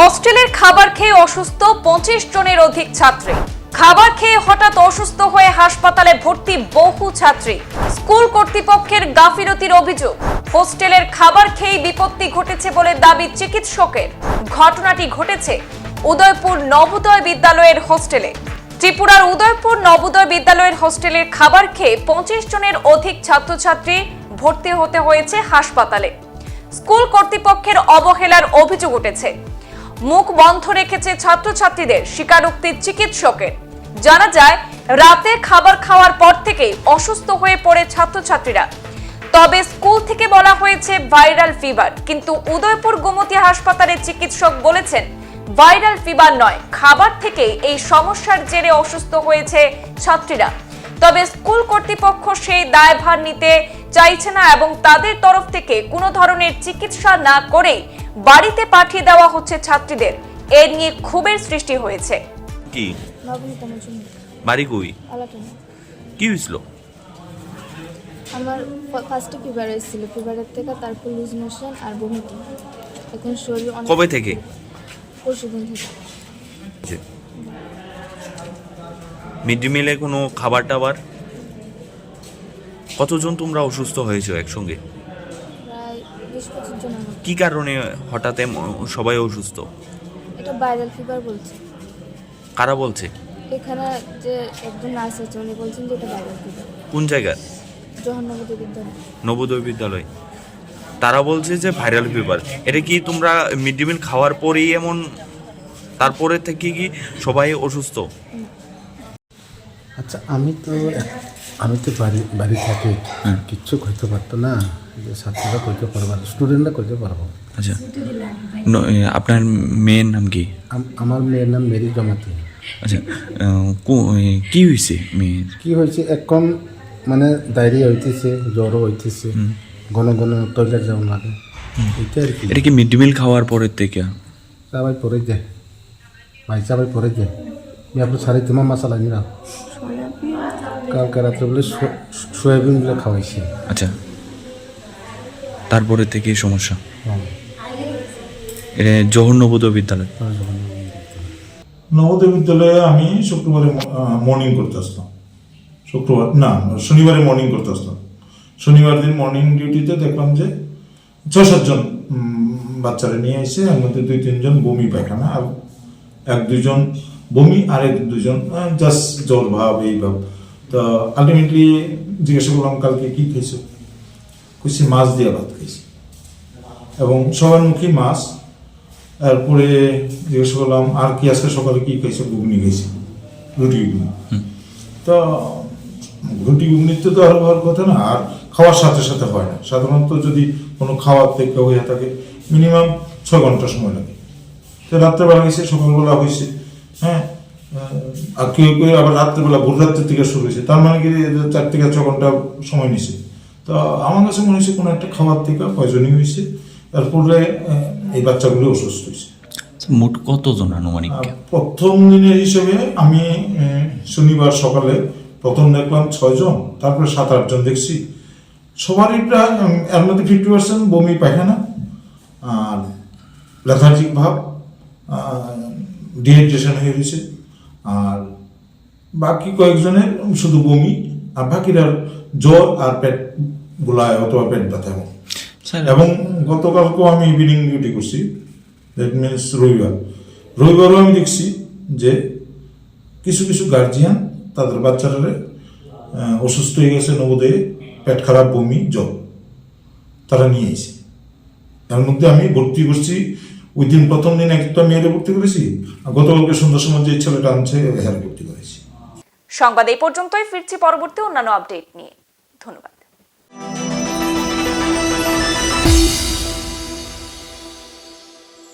হস্টেলের খাবার খেয়ে অসুস্থ পঁচিশ জনের অধিক ছাত্রী। খাবার খেয়ে হঠাৎ অসুস্থ হয়ে হাসপাতালে ভর্তি বহু ছাত্রী। স্কুল কর্তৃপক্ষের গাফিলতির অভিযোগ, হোস্টেলের খাবার খেয়েই বিপত্তি ঘটেছে বলে দাবি চিকিৎসকের। ঘটনাটি ঘটেছে উদয়পুর নবোদয় বিদ্যালয়ের হোস্টেলে। ত্রিপুরার উদয়পুর নবোদয় বিদ্যালয়ের হোস্টেলের খাবার খেয়ে পঁচিশ জনের অধিক ছাত্রছাত্রী ভর্তি হতে হয়েছে হাসপাতালে। স্কুল কর্তৃপক্ষের অবহেলার অভিযোগ উঠেছে। মুখ বন্ধ রেখেছে ছাত্রছাত্রীদের স্বীকারোক্তি চিকিৎসকের। জানা যায়, রাতে খাবার খাওয়ার পর থেকেই অসুস্থ হয়ে পড়ে ছাত্রছাত্রীরা। তবে স্কুল থেকে বলা হয়েছে ভাইরাল ফিভার, কিন্তু উদয়পুর গোমতী হাসপাতালের চিকিৎসক বলেছেন, ভাইরাল ফিভার নয়, খাবার থেকে এই সমস্যার জেরে অসুস্থ হয়েছে ছাত্রীরা। তবে স্কুল কর্তৃপক্ষ সেই দায়ভার নিতে চাইছে না এবং তাদের তরফ থেকে কোনো ধরনের চিকিৎসা না করে বাড়িতে পাঠিয়ে দেওয়া হচ্ছে ছাত্রীদের। এ নিয়ে ক্ষোভের সৃষ্টি হয়েছে। কি? বাড়ি কই? কি হয়েছিল আমার ফার্স্টে ফিভার এসেছিল। ফিভারের থেকে তারপর লুজ মোশন আর বমিটি এখন শরীর অনেক কবে থেকে? পরশু দিন থেকে। মিড ডে মিলে কোনো খাবার টাবার কতজন তোমরা অসুস্থ হয়েছো একসঙ্গে প্রায় বিশ পঁচিশ জন আমার কি কারণে হঠাৎ সবাই অসুস্থ? এটা ভাইরাল ফিভার বলছে। কারা বলছে? এখানে যে একজন নার্স আছে উনি বলছেন যে এটা ভাইরাল ফিভার কোন জায়গার জহন্নবতী বিদ্যালয়। নবোদয় বিদ্যালয়। তারা বলছে যে ভাইরাল ফিভার এটা কি তোমরা মিড ডে মিল খাওয়ার পরেই এমন তারপরে থেকে কি সবাই অসুস্থ? আচ্ছা আমি তো আমি তো বাড়ি বাড়ি থাকি। কিচ্ছু কইতে পারতো না। যে ছাত্ররা কইতে পারব স্টুডেন্টরা কইতে পারব আচ্ছা। আপনার মেয়ের নাম কি? আমার মেয়ের নাম মেরি জমাতি। আচ্ছা কি হয়েছে মেয়ের? কি হয়েছে এখন মানে ডায়রিয়া হইতেছে জ্বরও হইতেছে। ঘন ঘন টয়লেট যাওয়া লাগে। এটা আর কি। এটা কি মিড ডে মিল খাওয়ার পরের থেকে? সবাই পরে যায় ভাই সবাই পরে যায় আপনার সাড়ে তোমার মাসালা নিলাম কালকে রাত্রে বলে সো- সয়াবিনগুলো খাওয়াইছে। আচ্ছা। তারপরে থেকে সমস্যা। হ্যাঁ। এটা জহর নবোদয় বিদ্যালয়। নবোদয় বিদ্যালয়ে। আমি শুক্রবারে মর্নিং করতে আসতাম। শুক্রবার না শনিবারে মর্নিং করতে আসতাম। শনিবার দিন মর্নিং ডিউটিতে দেখলাম যে ছয় সাতজন বাচ্চারা নিয়ে এসে এর মধ্যে দুই তিনজন বমি পায়খানা আর এক দুজন বমি আর এক দুজন জাস্ট জ্বর ভাব এই ভাব। তো আলটিমেটলি জিজ্ঞাসা করলাম কালকে কি খেয়েছো কুচি মাছ দিয়ে ভাত খেয়েছি এবং সবার মুখে মাছ। তারপরে জিজ্ঞেস করলাম আর কি আজকে সকালে কি খাইছো? ঘুগনি খাইছি। রুটি ঘুগনি। তো রুটি ঘুগনিতে তো আর হওয়ার কথা না আর খাওয়ার সাথে সাথে হয় না। সাধারণত যদি কোনো খাওয়ার থেকে হয়ে থাকে মিনিমাম ছ ঘণ্টা সময় লাগে। তো রাত্রেবেলা গেছে সকালবেলা হয়েছে হ্যাঁ আর কেউ কেউ আবার রাত্রেবেলা ভোর রাত্রের থেকে শুরু হয়েছে। তার মানে কি চার থেকে ছ ঘণ্টা সময় নিছে তো আমার কাছে মনে হয়েছে কোনো একটা খাবার থেকে পয়জনই হয়েছে। তারপরে এই বাচ্চাগুলো অসুস্থ হয়েছে। আচ্ছা, মোট কতজন আনুমানিক? প্রথম দিনের হিসেবে আমি শনিবার সকালে প্রথম দেখলাম ছয়জন তারপরে সাত আটজন দেখছি। সবারই প্রায় এর মধ্যে ফিফটি পার্সেন্ট বমি পায়খানা আর লেথার্জিক ভাব। ডিহাইড্রেশন হয়ে গেছে। আর বাকি কয়েকজনের শুধু বমি আর বাকিরা জ্বর আর পেট গোলায় অথবা পেট ব্যথা স্যার। এবং গতকালকেও আমি ইভিনিং ডিউটি করছি। দ্যাট মিনস রবিবার। রবিবারও আমি দেখছি যে কিছু কিছু গার্জিয়ান তাদের বাচ্চারা অসুস্থ হয়ে গেছে নবোদয়ে পেট খারাপ বমি জ্বর তারা নিয়ে এসে তার মধ্যে আমি ভর্তি করছি ওই দিন প্রথম দিন একটা মেয়েরে ভর্তি করেছি গতকালকে সন্ধ্যার সময় যে ছেলেটা আনছে হেয়ার ভর্তি করেছি। সংবাদ এই পর্যন্তই, ফিরছি পরবর্তী অন্যান্য আপডেট নিয়ে। ধন্যবাদ।